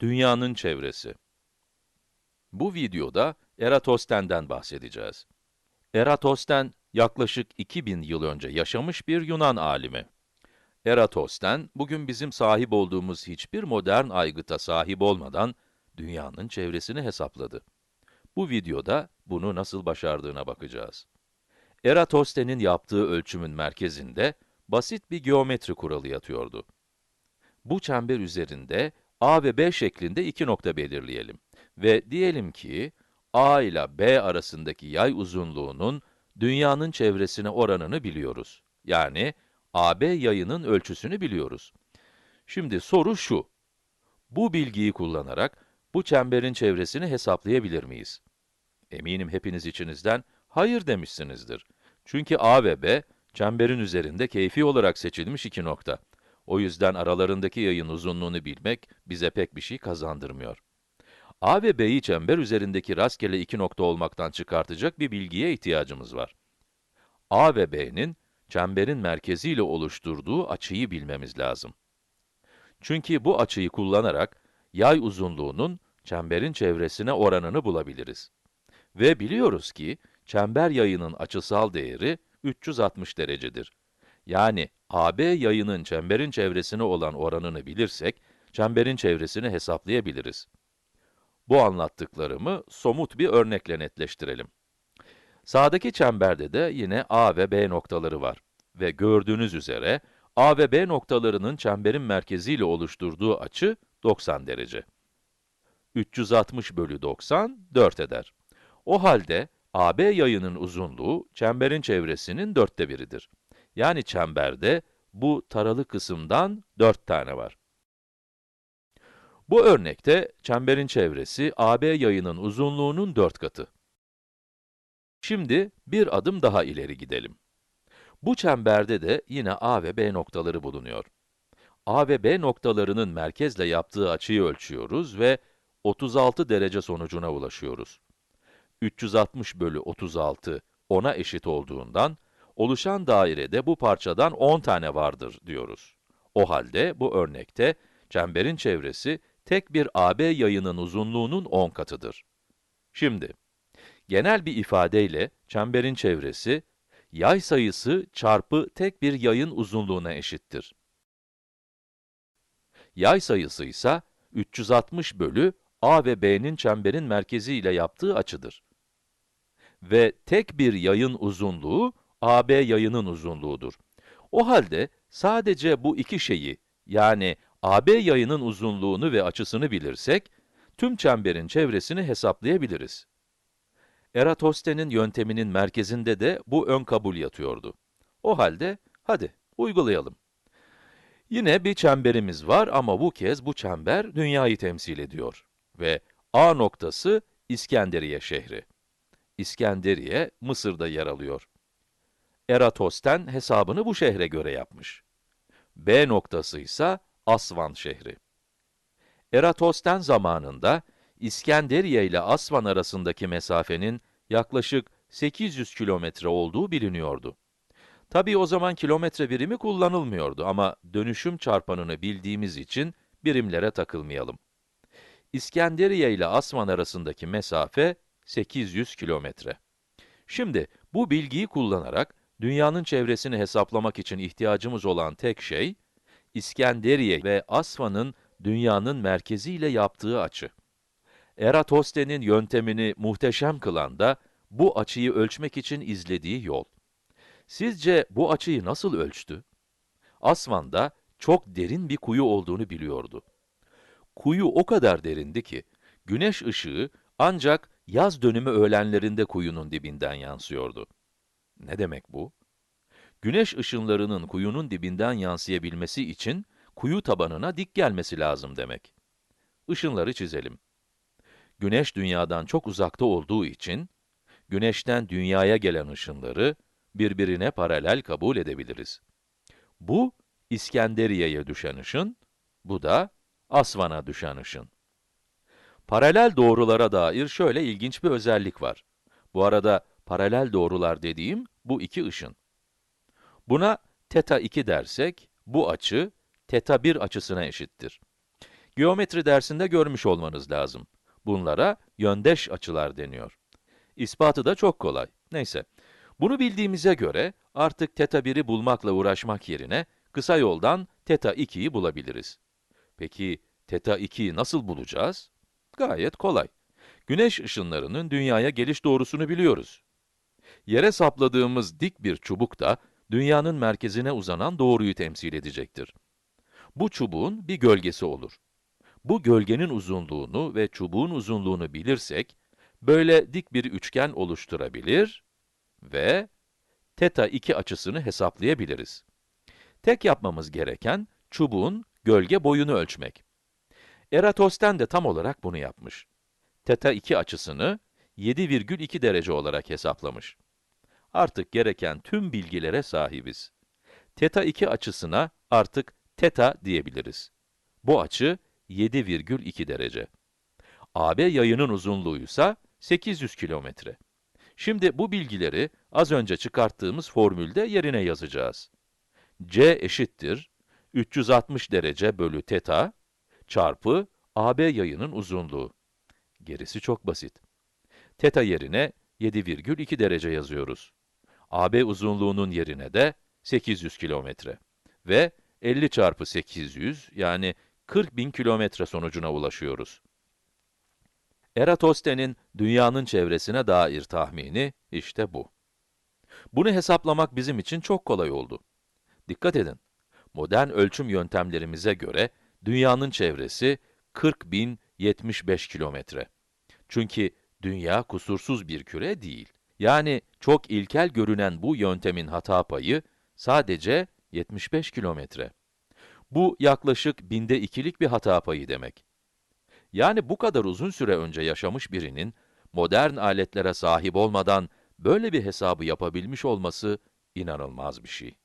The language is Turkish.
Dünyanın çevresi. Bu videoda Eratosthenes'den bahsedeceğiz. Eratosthenes, yaklaşık 2000 yıl önce yaşamış bir Yunan alimi. Eratosthenes, bugün bizim sahip olduğumuz hiçbir modern aygıta sahip olmadan, dünyanın çevresini hesapladı. Bu videoda bunu nasıl başardığına bakacağız. Eratosthenes'in yaptığı ölçümün merkezinde, basit bir geometri kuralı yatıyordu. Bu çember üzerinde A ve B şeklinde iki nokta belirleyelim. Ve diyelim ki, A ile B arasındaki yay uzunluğunun dünyanın çevresine oranını biliyoruz. Yani, AB yayının ölçüsünü biliyoruz. Şimdi soru şu, bu bilgiyi kullanarak bu çemberin çevresini hesaplayabilir miyiz? Eminim hepiniz içinizden hayır demişsinizdir. Çünkü A ve B, çemberin üzerinde keyfi olarak seçilmiş iki nokta. O yüzden aralarındaki yayın uzunluğunu bilmek bize pek bir şey kazandırmıyor. A ve B'yi çember üzerindeki rastgele iki nokta olmaktan çıkartacak bir bilgiye ihtiyacımız var. A ve B'nin çemberin merkeziyle oluşturduğu açıyı bilmemiz lazım. Çünkü bu açıyı kullanarak yay uzunluğunun çemberin çevresine oranını bulabiliriz. Ve biliyoruz ki çember yayının açısal değeri 360 derecedir. Yani AB yayının çemberin çevresine olan oranını bilirsek, çemberin çevresini hesaplayabiliriz. Bu anlattıklarımı somut bir örnekle netleştirelim. Sağdaki çemberde de yine A ve B noktaları var. Ve gördüğünüz üzere, A ve B noktalarının çemberin merkeziyle oluşturduğu açı 90 derece. 360 bölü 90, 4 eder. O halde, AB yayının uzunluğu, çemberin çevresinin dörtte biridir. Yani çemberde, bu taralı kısımdan 4 tane var. Bu örnekte, çemberin çevresi, AB yayının uzunluğunun 4 katı. Şimdi, bir adım daha ileri gidelim. Bu çemberde de yine A ve B noktaları bulunuyor. A ve B noktalarının merkezle yaptığı açıyı ölçüyoruz ve 36 derece sonucuna ulaşıyoruz. 360 bölü 36, 10'a eşit olduğundan, oluşan dairede bu parçadan 10 tane vardır diyoruz. O halde bu örnekte, çemberin çevresi, tek bir AB yayının uzunluğunun 10 katıdır. Şimdi, genel bir ifadeyle, çemberin çevresi, yay sayısı çarpı tek bir yayın uzunluğuna eşittir. Yay sayısı ise 360 bölü A ve B'nin çemberin merkezi ile yaptığı açıdır. Ve tek bir yayın uzunluğu, AB yayının uzunluğudur. O halde, sadece bu iki şeyi, yani AB yayının uzunluğunu ve açısını bilirsek, tüm çemberin çevresini hesaplayabiliriz. Eratosthenes'in yönteminin merkezinde de bu ön kabul yatıyordu. O halde, hadi uygulayalım. Yine bir çemberimiz var ama bu kez bu çember dünyayı temsil ediyor. Ve A noktası İskenderiye şehri. İskenderiye, Mısır'da yer alıyor. Eratosthenes hesabını bu şehre göre yapmış. B noktası ise Asvan şehri. Eratosthenes zamanında, İskenderiye ile Asvan arasındaki mesafenin yaklaşık 800 kilometre olduğu biliniyordu. Tabii o zaman kilometre birimi kullanılmıyordu ama dönüşüm çarpanını bildiğimiz için birimlere takılmayalım. İskenderiye ile Asman arasındaki mesafe 800 kilometre. Şimdi bu bilgiyi kullanarak dünyanın çevresini hesaplamak için ihtiyacımız olan tek şey, İskenderiye ve Asvan'ın dünyanın merkeziyle yaptığı açı. Eratosthenes'in yöntemini muhteşem kılan da bu açıyı ölçmek için izlediği yol. Sizce bu açıyı nasıl ölçtü? Asvan'da çok derin bir kuyu olduğunu biliyordu. Kuyu o kadar derindi ki, güneş ışığı ancak yaz dönümü öğlenlerinde kuyunun dibinden yansıyordu. Ne demek bu? Güneş ışınlarının kuyunun dibinden yansıyabilmesi için, kuyu tabanına dik gelmesi lazım demek. Işınları çizelim. Güneş dünyadan çok uzakta olduğu için, güneşten dünyaya gelen ışınları birbirine paralel kabul edebiliriz. Bu, İskenderiye'ye düşen ışın, bu da Asvan'a düşen ışın. Paralel doğrulara dair şöyle ilginç bir özellik var. Bu arada paralel doğrular dediğim bu iki ışın. Buna teta 2 dersek, bu açı teta 1 açısına eşittir. Geometri dersinde görmüş olmanız lazım. Bunlara yöndeş açılar deniyor. İspatı da çok kolay. Neyse. Bunu bildiğimize göre artık teta 1'i bulmakla uğraşmak yerine kısa yoldan teta 2'yi bulabiliriz. Peki teta 2'yi nasıl bulacağız? Gayet kolay. Güneş ışınlarının dünyaya geliş doğrusunu biliyoruz. Yere sapladığımız dik bir çubuk da dünyanın merkezine uzanan doğruyu temsil edecektir. Bu çubuğun bir gölgesi olur. Bu gölgenin uzunluğunu ve çubuğun uzunluğunu bilirsek, böyle dik bir üçgen oluşturabilir ve teta 2 açısını hesaplayabiliriz. Tek yapmamız gereken, çubuğun gölge boyunu ölçmek. Eratos'ten de tam olarak bunu yapmış. Teta 2 açısını 7,2 derece olarak hesaplamış. Artık gereken tüm bilgilere sahibiz. Teta 2 açısına artık teta diyebiliriz. Bu açı 7,2 derece. AB yayının uzunluğu ise 800 kilometre. Şimdi bu bilgileri az önce çıkarttığımız formülde yerine yazacağız. C eşittir 360 derece bölü teta çarpı AB yayının uzunluğu. Gerisi çok basit. Teta yerine 7,2 derece yazıyoruz. AB uzunluğunun yerine de 800 kilometre. Ve 50 çarpı 800 yani 40 bin kilometre sonucuna ulaşıyoruz. Eratosthenes'in dünyanın çevresine dair tahmini işte bu. Bunu hesaplamak bizim için çok kolay oldu. Dikkat edin, modern ölçüm yöntemlerimize göre dünyanın çevresi 40.075 kilometre. Çünkü dünya kusursuz bir küre değil. Yani çok ilkel görünen bu yöntemin hata payı sadece 75 kilometre. Bu yaklaşık binde ikilik bir hata payı demek. Yani bu kadar uzun süre önce yaşamış birinin, modern aletlere sahip olmadan böyle bir hesabı yapabilmiş olması inanılmaz bir şey.